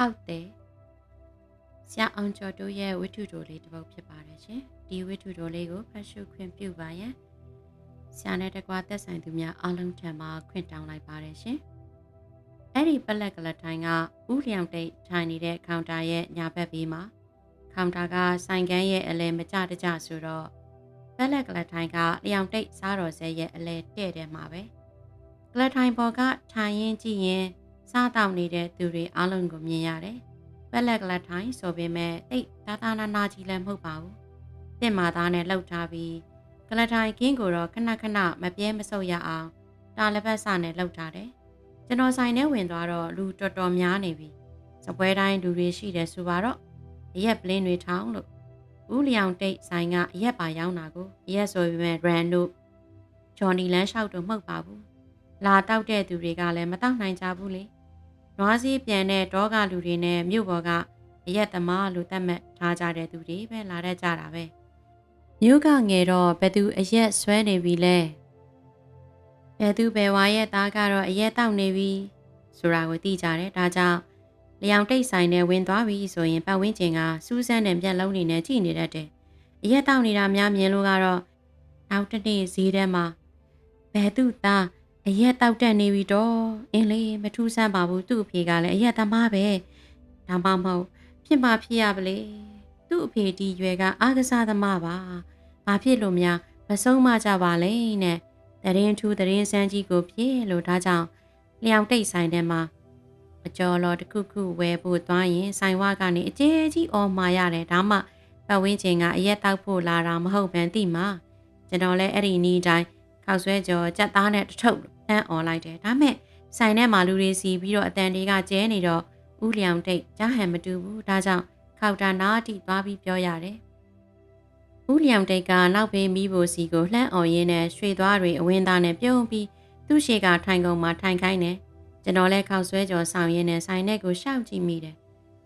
ဟုတ်တယ်ဆရာအောင်ကျော်တို့ရဲ့ဝိထုတိုလေးတစ်ပုဒ်ဖြစ်ပါတယ်ရှင်ဒီဝိထုတိုလေးကိုဖတ်ရှုခွင့်ပြုပါရန်ဆရာနဲ့တကွာသက်ဆိုင်သူများအားလုံးထံမှခွင့်တောင်းလိုက်ပါတယ်ရှင်အဲ့ဒီပလက်ကလထိုင်ကဥလျောင်တိတ်ထိုင်နေတဲ့ကောင်တာရဲ့ညာဘက်ဘေးမှာကောင်တာကဆိုင်ကန်းရဲ့အလဲမကြတကြဆိုတော့ပလက်ကလထိုင်ကလျောင်တိတ်စားတော်ဆဲရဲ့အလဲတဲ့တယ်မှာပဲကလထိုင်ပေါ်ကထိုင်ရင်ကြည့်ရင် စားတောက်နေတဲ့သူတွေအားလုံးကိုမြင်ရတယ်ပလက်ကလထိုင်ဆိုပေမဲ့တိတ်တာတာနာနာကြီးလည်းမဟုတ်ပါဘူးတင်မာသားနဲ့လှုပ်ထားပြီးကလထိုင်ကင်းကိုတော့ခဏခဏမပြဲမဆုပ်ရအောင်တာလက်ပတ်စနဲ့လှုပ်ထားတယ်ကျွန်တော်ဆိုင်ထဲဝင်သွားတော့လူတော်တော်များနေပြီစပွဲတိုင်းလူတွေရှိတယ်ဆိုပါတော့အရက်ပလင်းတွေထောင်းလို့ဦးလျောင်တိတ်ဆိုင်ကအရက်ပါရောင်းတာကိုအရက်ဆိုပေမဲ့ brand တို့ဂျွန်နီလန်းရှောက်တို့မဟုတ်ပါဘူးလာတောက်တဲ့သူတွေကလည်းမတောက်နိုင်ကြဘူးလေ နွားစည်းပြန်တဲ့တောကလူတွေနဲ့မြို့ပေါ်ကအရက်သမားလို့သတ်မှတ်ထားကြတဲ့သူတွေပဲလာတတ်ကြတာပဲမြို့ကငယ်တော့ဘယ်သူအရက်ဆွဲနေပြီလဲဘယ်သူဘယ်ဝါရဲ့သားကတော့အရက်တောက်နေပြီဆိုတာကိုသိကြတယ်ဒါကြောင့်လျောင်တိတ်ဆိုင်နဲ့ဝင်သွားပြီဆိုရင်ပတ်ဝန်းကျင်ကစူးစမ်းတဲ့ပြက်လုံးနေနဲ့ကြည်နေတတ်တယ်အရက်တောက်နေတာများမြင်လို့ကတော့နောက်တစ်နေ့ဈေးထဲမှာဘယ်သူသား အရက်တောက်တက်နေပြီတော့အင်းလေးမထူးဆန်းပါဘူးသူ့အဖေကလည်းအရက်သမားပဲဒါမှမဟုတ်ဖြစ်မှဖြစ်ရပါလေသူ့အဖေဒီရွယ်ကအားကစားသမားပါဘာဖြစ်လို့များမဆုံးမကြပါလဲနဲ့တရင်ထူးတရင်စန်းကြီးကိုပြေလို့ဒါကြောင့်လျောင်တိတ်ဆိုင်ထဲမှာအကျော်တော်တစ်ခုခုဝယ်ဖို့သွားရင်ဆိုင်ဝကနေအကျဲကြီးအော်မာရတယ်ဒါမှပတ်ဝန်းကျင်ကအရက်တောက်ဖို့လာတာမဟုတ်ဘန်တိမှာကျွန်တော်လည်းအဲ့ဒီနီးတိုင်း ခောက်ဆွဲကြော်ကြက်သားနဲ့တထုပ်တန်းអော်လိုက်တယ်ဒါမဲ့ဆိုင်ထဲမှာလူတွေစီပြီးတော့အတန်တွေကကျဲနေတော့ဥလျောင်တိတ်ကြားဟန်မတူဘူးဒါကြောင့်ခောက်တာနားတိသွားပြီးပြောရတယ်ဥလျောင်တိတ်ကနောက်ဘေးမိဖို့စီကိုလှမ်းអော်ရင်းနဲ့ရွှေသွားတွေအဝင်းသားနဲ့ပြုံးပြီးသူ့ရှေကထိုင်ကုန်မှာထိုင်ခိုင်းတယ်ကျွန်တော်လည်းခောက်ဆွဲကြော်ဆောင်ရင်းနဲ့ဆိုင်ထဲကိုရှောက်ကြည့်မိတယ်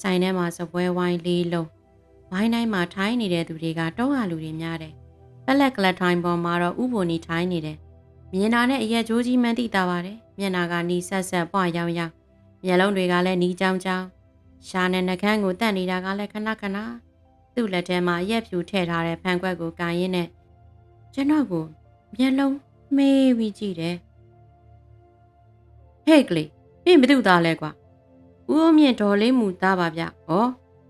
ဆိုင်ထဲမှာစပွဲဝိုင်းလေးလုံးဝိုင်းတိုင်းမှာထိုင်းနေတဲ့သူတွေကတောဟာလူတွေများတယ် ပလက်ကလထိုင်ပေါ်မှာတော့ဥပုံနီထိုင်းနေတယ်မြင်တာနဲ့အရက်ကြိုးကြီးမှန်းသိတာပါတယ်မျက်နာကနီးဆက်ဆက်ပွားရောင်ရောင်မျက်လုံးတွေကလည်းနီးကြောင်ကြောင်ရှာနဲ့နှကန်းကိုတတ်နေတာကလည်းခဏခဏသူ့လက်ထဲမှာရက်ဖြူထည့်ထားတဲ့ဖန်ခွက်ကိုကန်ရင်းနဲ့ကျွန်တော်ကိုမျက်လုံးမေးပြီးကြည့်တယ်ဟဲ့ကလေးပြင်းဘသူသားလဲကွာဦးအမြင့်ဒေါ်လေးမူသားပါဗျဩ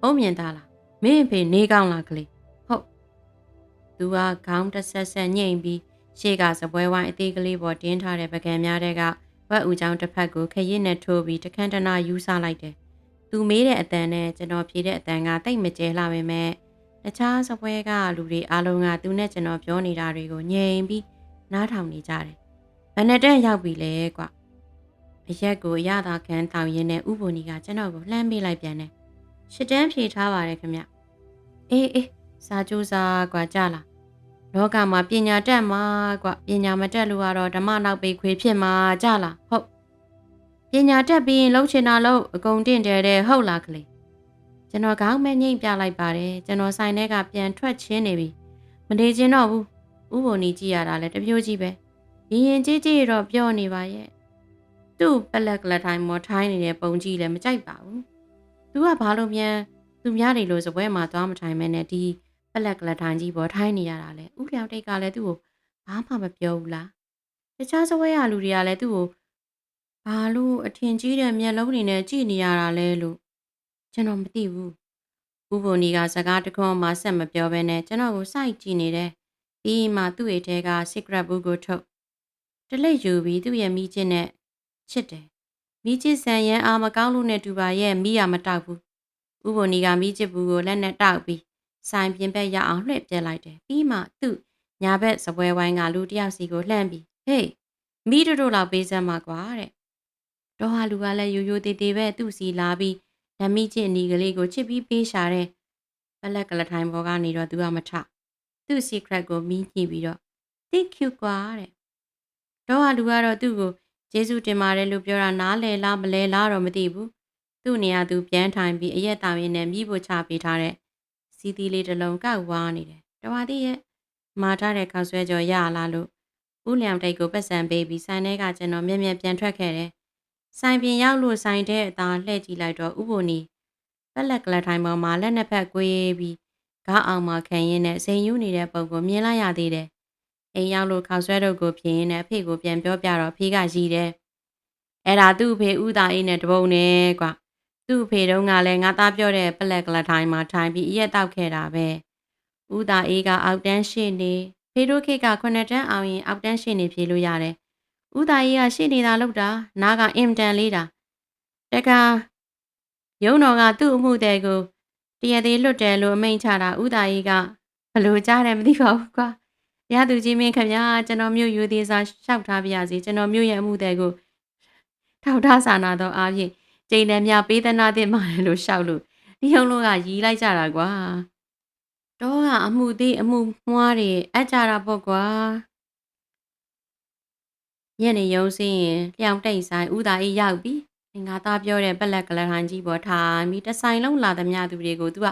အုံးမြင်သားလားမင်းဖေနေကောင်းလားကလေးဟုတ် သူကခေါင်းတစ်ဆက်ဆက်ညှိပြီးရှေ့ကစပွဲဝိုင်းအသေးကလေးပေါ်တင်းထားတဲ့ပကံများတဲ့ကဝက်ဦးချောင်းတစ်ဖက်ကိုခရစ်နဲ့ထိုးပြီးတခန့်တနာယူဆလိုက်တယ်။သူမေးတဲ့အတန်နဲ့ကျွန်တော်ဖြေတဲ့အတန်ကတိတ်မကျဲလှပေမဲ့တခြားစပွဲကလူတွေအားလုံးကသူနဲ့ကျွန်တော်ပြောနေတာတွေကိုငြိမ်ပြီးနားထောင်နေကြတယ်။ဘယ်နဲ့တန်းရောက်ပြီလဲကွ။အရက်ကိုအရသာခံတောင်းရင်းနဲ့ဥပုံကြီးကကျွန်တော်ကိုလှမ်းပေးလိုက်ပြန်တယ်။ရှစ်တန်းဖြေထားပါတယ်ခင်ဗျ။အေးအေးစာကြိုးစားကွာကြလား။ လောကမှာပညာတတ်မှာကွပညာမတတ်လို့ကတော့ဓမ္မနောက်ပေခွေဖြစ်မှာကြလားဟုတ်ပညာတတ်ပြီးရင်လှုပ်ချင်တာလှုပ်အကုန်တင့်တယ်တဲ့ဟုတ်လားကလေးကျွန်တော်ခေါင်းမဲ့ငိမ့်ပြလိုက်ပါတယ်ကျွန်တော်ဆိုင်ထဲကပြန်ထွက်ချင်းနေပြီမနေချင်းတော့ဘူးဥပုံကြီးကြည့်ရတာလဲတပြိုးကြီးပဲရင်ရင်ကြီးကြီးတော့ပြောနေပါရဲ့သူ့ပလက်ကလထိုင်မော်ထိုင်းနေတဲ့ပုံကြီးလည်းမကြိုက်ပါဘူးသူကဘာလို့မြန်သူများတွေလို့စပွဲမှာသွားမထိုင်မဲနဲ့ဒီ ပလက်ကလထိုင်ကြီးပေါ်ထိုင်းနေရတာလဲဥလျောက်တိတ်ကလည်းသူ့ကိုဘာမှမပြောဘူးလားတခြားစပွဲရလူတွေကလည်းသူ့ကိုဘာလို့အထင်ကြီးတဲ့မျက်လုံးတွေနဲ့ကြည့်နေရတာလဲလို့ကျွန်တော်မသိဘူးဥပုံကြီးကစကားတခွန်းမှဆက်မပြောဘဲနဲ့ကျွန်တော်ကိုစိုက်ကြည့်နေတယ်ပြီးမှသူ့ရဲ့ထဲက secret book ကိုထုတ်တလိပ်ယူပြီးသူ့ရဲ့မိချင်းနဲ့ချစ်တယ်မိချစ်ဆန်ရန်အာမကောင်းလို့နဲ့တူပါရဲ့မိရမတောက်ဘူးဥပုံကြီးကမိချစ်ဘူးကိုလက်နဲ့တောက်ပြီး ဆိုင်ပြင်ဘက်ရအောင်လှည့်ပြလိုက်တယ်ပြီးမှသူ့ညာဘက်စပွဲဝိုင်းကလူတယောက်စီကိုလှမ်းပြီးဟေးမိတို့တို့လောက်ပေးစမ်းပါကွာတဲ့တော့ဟာလူကလည်းရိုးရိုးသေးသေးပဲသူ့စီလာပြီးဓမိချစ်အနီကလေးကိုချစ်ပြီးပေးရှာတဲ့ပလက်ကလထိုင်ပေါ်ကနေတော့သူကမထသူ့ secret ကိုမီးညှိပြီးတော့ thank you ကွာတဲ့တော့ဟာလူကတော့သူ့ကိုကျေးဇူးတင်ပါတယ်လို့ပြောတာနားလဲလားမလဲလားတော့မသိဘူးသူ့နေရာသူပြန်ထိုင်ပြီးအရက်တောင်ရင်းနဲ့မိဖို့ချပေးထားတဲ့ စီသီလေးတစ်လုံးကောက်ဝါနေတယ်တော်ပါသေးရဲ့မာထားတဲ့ခောက်ဆွဲကြော်ရလာလို့ဦးလျံတိတ်ကိုပတ်စံပေးပြီးဆိုင်ထဲကကျွန်တော်မျက်မျက်ပြန်ထွက်ခဲ့တယ်ဆိုင်ပြင်ရောက်လို့ဆိုင်တဲ့အသားလှည့်ကြည့်လိုက်တော့ဥပုံနီပက်လက်ကလထိုင်ပေါ်မှာလက်နှစ်ဖက်ကွေးပြီးကားအောင်မှာခံရင်းနဲ့စိန်ယူနေတဲ့ပုံကိုမြင်လိုက်ရသေးတယ်။အိမ်ရောက်လို့ခောက်ဆွဲတို့ကိုဖြစ်ရင်းနဲ့အဖေကိုပြန်ပြောပြတော့ဖေကရီးတယ်။အဲ့ဒါသူ့အဖေဥသာအေးနဲ့တပုံနဲ့ကွာ။ သူ့အဖေတုန်းကလည်းငါသားပြောတဲ့ပလက်ကလထိုင်မှာထိုင်ပြီးအရက်တောက်ခဲ့တာပဲ။ဥသာအေးကအောက်တန်းရှိနေဖေတို့ခေတ်ကခုနှစ်တန်းအောင်ရင်အောက်တန်းရှိနေဖြေလို့ရတယ်။ဥသာအေးကရှိနေတာလို့တာနားကအင်တန်လေးတာ။တကရုံတော်ကသူ့အမှုတဲ့ကိုတရသေးလွတ်တယ်လို့အမိန့်ချတာဥသာအေးကဘလို့ကြားတယ်မသိပါဘူးကွာ။ရသူကြီးမင်းခင်ဗျာကျွန်တော်မြို့ယူသေးစားရှောက်ထားပြရစီကျွန်တော်မြို့ရဲ့အမှုတဲ့ကိုထောက်ထားစာနာတော့အားဖြင့် ကျိန်တယ်မြပေးသနာတဲ့မှလည်းလို့ရှောက်လို့ဒီဟုံလုံးကရီးလိုက်ကြတာကွာ။တော့ကအမှုသေးအမှုမွားတွေအကြတာပေါ့ကွာ။ညနေရုံးစင်းရင်လျှောင်တိတ်ဆိုင်ဥသာအေးရောက်ပြီ။ငါသားပြောတဲ့ပလက်ကလထိုင်ကြီးပေါ်ထိုင်ပြီးတဆိုင်လုံးလာသမျှသူတွေကိုသူက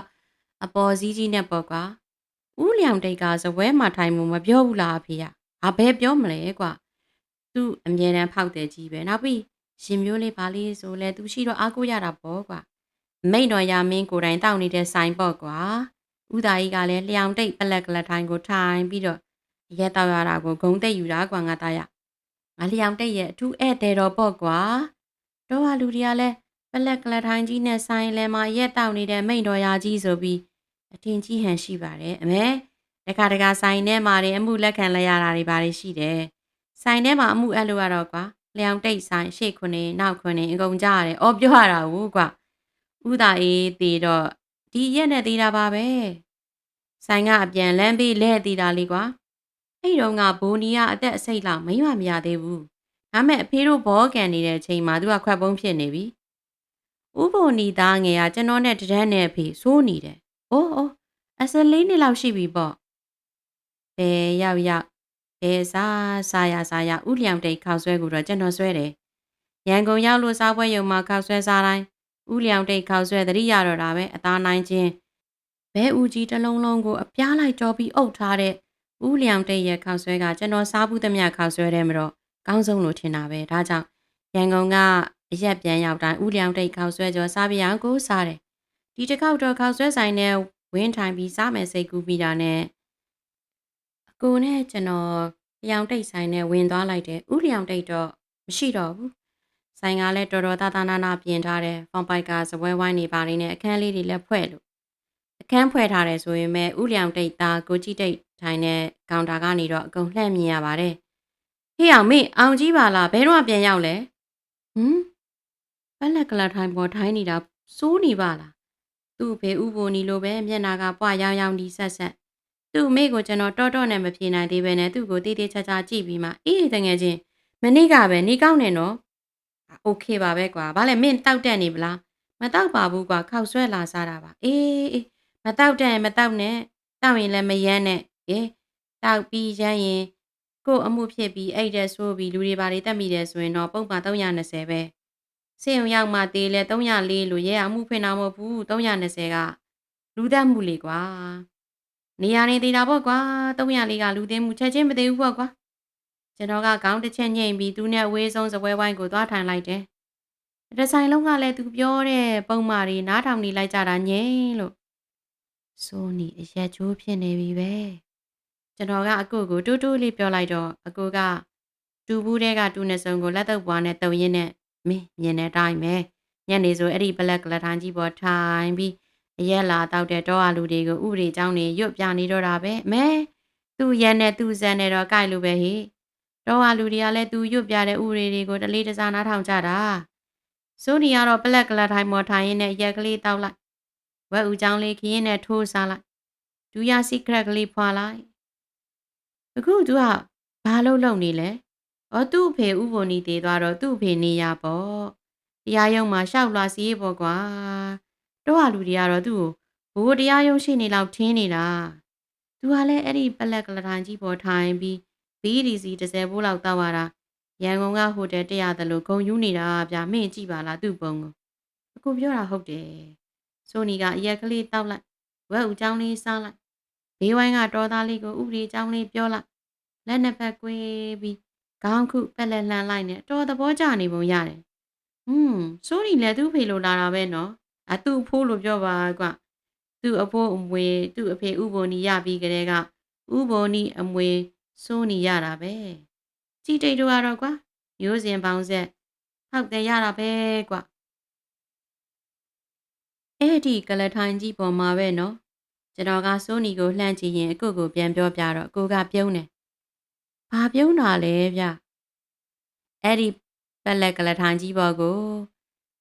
အပေါ်စည်းကြီးနဲ့ပေါ့ကွာ။ဥလျောင်တိတ်ကဇပွဲမှာထိုင်မှုမပြောဘူးလားအဖေ။အဘဲပြောမလဲကွာ။သူ့အမြဲတမ်းဖောက်တယ်ကြီးပဲ။နောက်ပြီး ရှင်မျိုးလေးပါလေးဆိုလဲသူရှိတော့အားကိုးရတာပေါ့ကွာ။မိတ်တော်ရမင်းကိုယ်တိုင်တောက်နေတဲ့ဆိုင်ပေါ့ကွာ။ဥသာကြီးကလည်းလျှောင်တိတ်ပလက်ကလထိုင်ကိုထိုင်ပြီးတော့ရဲတောက်ရတာကိုဂုံတိတ်ယူတာကွာငါသားရ။ငါလျှောင်တိတ်ရဲ့အထူးဧည့်သည်တော်ပေါ့ကွာ။တော့ဟာလူတွေကလည်းပလက်ကလထိုင်ကြီးနဲ့ဆိုင်လဲမှာရက်တောက်နေတဲ့မိတ်တော်ရာကြီးဆိုပြီးအထင်ကြီးဟန်ရှိပါတယ်အမေတခါတခါဆိုင်ထဲမှာတွေအမှုလက်ခံလိုက်ရတာတွေဘာတွေရှိတယ်ဆိုင်ထဲမှာအမှုအဲ့လိုရတော့ကွာ လျောင်တိတ်ဆိုင်ရှေ့ခုနေနောက်ခုနေအကုန်ကြရတယ်အော်ပြောရတာဟုတ်ကွာဥသာအေးတည်တော့ဒီရက်နဲ့တည်တာပါပဲဆိုင်ကအပြန်လမ်းပေးလဲတည်တာလေးကွာအဲ့တော့ကဘိုးနီကအသက်အစိတ်လောက်မိမမရသေးဘူးဒါမဲ့အဖေတို့ဘောကန်နေတဲ့အချိန်မှာသူကခွက်ပုံးဖြစ်နေပြီဥပ္ပိုလ်နီသားငယ်ကကျွန်တော်နဲ့တန်းနဲ့အဖေစိုးနေတယ်။အိုးအိုးအစလေးနှစ်လောက်ရှိပြီပေါ့။ဘယ်ရောက်ရောက် ဘယ်စားစားရစားရဥလျောင်တိတ်ခောက်ဆွဲကိုတော့ကျွန်တော်ဆွဲတယ်။ရန်ကုန်ရောက်လို့စားပွဲရုံမှာခောက်ဆွဲစားတိုင်းဥလျောင်တိတ်ခောက်ဆွဲသတိရတော့တာပဲအသားနိုင်ချင်းဘဲဦးကြီးတစ်လုံးလုံးကိုအပြားလိုက်ကြောပြီးအုပ်ထားတဲ့ဥလျောင်တိတ်ရဲ့ခောက်ဆွဲကကျွန်တော်စားဘူးသမျှခောက်ဆွဲတယ်မတော့ကောင်းဆုံးလို့ထင်တာပဲဒါကြောင့်ရန်ကုန်ကအရက်ပြန်ရောက်တိုင်းဥလျောင်တိတ်ခောက်ဆွဲကြောစားပြရန်ကိုစားတယ်ဒီတစ်ခေါက်တော့ခောက်ဆွဲဆိုင်နဲ့ဝင်းထိုင်ပြီးစားမယ်စိတ်ကူးပြီးတာနဲ့အ ကိုနဲ့ကျွန်တော်လျောင်တိတ်ဆိုင်နဲ့ဝင်သွားလိုက်တယ်ဥလျောင်တိတ်တော့မရှိတော့ဘူးဆိုင်ကလည်းတော်တော်သားသားနာနာပြင်ထားတယ်ဖုန်ပိုက်ကစပွဲဝိုင်းနေပါလိမ့်နဲ့အခန်းလေးတွေလည်းဖွဲ့လို့အခန်းဖွဲ့ထားတယ်ဆိုရင်ပဲဥလျောင်တိတ်သားကိုကြည့်တိတ်ထိုင်တဲ့ကောင်တာကနေတော့အကုန်လှည့်မြင်ရပါတယ်ဟေးအောင်မေအောင်ကြီးပါလားဘဲတော့ပြန်ရောက်လဲဟမ်ပက်လက်ကလထိုင်ပေါ်ထိုင်နေတာစိုးနေပါလားသူ့ဖေဥပိုနီလိုပဲမျက်နာကပွားရောင်ရောင်ဒီဆက်ဆက် သူ့အမေကိုကျွန်တော်တော့တော့နဲ့မဖြေနိုင်သေးပဲနဲ့သူ့ကိုတေးသေးချာချာကြည့်ပြီးမှအေးတငယ်ချင်းမနေ့ကပဲနေကောင်းနေနော်โอเคပါပဲကွာဘာလဲမင်းတောက်တက်နေပလားမတောက်ပါဘူးကွာခောက်ဆွဲလာစားတာပါအေးအေးမတောက်တက်ရင်မတောက်နဲ့တောက်ရင်လည်းမယမ်းနဲ့အေးတောက်ပြီးရမ်းရင်ကို့အမှုဖြစ်ပြီးအဲ့တဲ့ဆိုးပြီးလူတွေဘာတွေတက်မိတယ်ဆိုရင်တော့ပုံမှန်320ပဲစေုံရောက်မှတေးလဲ304လို့ရဲအမှုဖွင့်တာမဟုတ်ဘူး320ကလူသက်မှုလေကွာ နေရာနေသေးတာပေါ့ကွာ304ကလူသိမှုချက်ချင်းမသေးဘူးပေါ့ကွာကျွန်တော်ကခေါင်းတစ်ချက်ညှိပြီးသူနဲ့အဝေးဆုံးစပွဲဝိုင်းကိုသွားထိုင်လိုက်တယ်တဆိုင်လုံးကလည်းသူပြောတဲ့ပုံမာတွေနားထောင်နေလိုက်ကြတာငြိမ်လို့စိုးနီအရက်ချိုးဖြစ်နေပြီပဲကျွန်တော်ကအကိုကိုတူးတူးလေးပြောလိုက်တော့အကိုကတူဘူးတဲ့ကတူးနေစုံကိုလက်တော့ပွားနဲ့တုံရင်းနဲ့မင်းမြင်တဲ့အတိုင်းပဲညနေဆိုအဲ့ဒီဘလက်ကလထိုင်ကြီးပေါ်ထိုင်ပြီး အရက်လာတောက်တဲ့တောအလူတွေကိုဥပဒေเจ้าနေရွတ်ပြနေတော့တာပဲမဲသူ့ရက်နဲ့သူ့ဇန်နဲ့တော့ကြိုက်လို့ပဲဟိတောအလူတွေကလည်းသူရွတ်ပြတဲ့ဥပဒေတွေကိုတလေးတစားနားထောင်ကြတာစိုးနီကတော့ဘလက်ကလထိုင်ပေါ်ထိုင်ရင်းနဲ့ရက်ကလေးတောက်လိုက်ဝက်ဦးเจ้าလေးခင်းနဲ့ထိုးစားလိုက်ဒူရစီခရက်ကလေးဖွာလိုက်အခုသူကဘာလို့လုံနေလဲ။အော်သူ့အဖေဥပုံနီတည်သွားတော့သူ့အဖေနေရပေါ့။တရားရုံးမှာရှောက်လာစီးပေါ့ကွာ။ တော့ဟာလူတွေကတော့သူ့ကိုဘိုးတရားရုံးရှိနေလောက်ထင်းနေတာ။သူကလည်းအဲ့ဒီပလက်ကလထိုင်ကြီးပေါ်ထိုင်ပြီး BDC 30ဘိုးလောက်တောက်ရတာရန်ကုန်ကဟိုတယ်တက်ရတယ်လို့ဂုံယူနေတာဗျာမင်းကြည့်ပါလားသူ့ပုံကို။အခုပြောတာဟုတ်တယ်။ဆိုနီကအရက်ကလေးတောက်လိုက်ဝက်ဦးချောင်းလေးစားလိုက်ဘေးဝိုင်းကတော်သားလေးကိုဥပဒေချောင်းလေးပြောလိုက်လက်နှစ်ဖက်ကွေးပြီးခေါင်းခုပက်လက်လှမ်းလိုက်နဲ့တော်သဘောကျနေပုံရတယ်ဟွန်းစိုးနီလည်းသူ့အဖေလိုလာတာပဲနော် အသူ့အဖိုးလိုပြောပါကွသူ့အဖိုးအမွေသူ့အဖေဥပုံနီရပြီးကြတဲ့ကဥပုံနီအမွေစိုးနီရတာပဲကြည်တိတ်တို့ကတော့ကွာရိုးစင်ပေါင်းဆက်ဟောက်တယ်ရတာပဲကွအဲ့ဒီကလထိုင်ကြီးပေါ်မှာပဲနော်ကျွန်တော်ကစိုးနီကိုလှမ်းကြည့်ရင်အကုတ်ကိုပြန်ပြောပြတော့အကိုကပြုံးတယ်ဘာပြုံးတာလဲဗျအဲ့ဒီပက်လက်ကလထိုင်ကြီးပေါ်ကို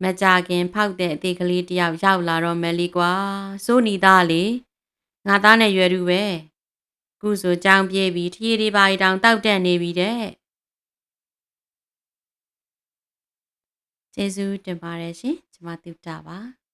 မကြခင်ဖောက်တဲ့အသေးကလေးတယောက်ရောက်လာတော့မယ်လီကွာစိုးနီသားလေငါသားနဲ့ရွယ်တူပဲခုဆိုကြောင်ပြေးပြီးထီးရီပါရီတောင်တောက်တက်နေပြီတဲ့ကျေးဇူးတင်ပါတယ်ရှင်ကျွန်မတူတာပါ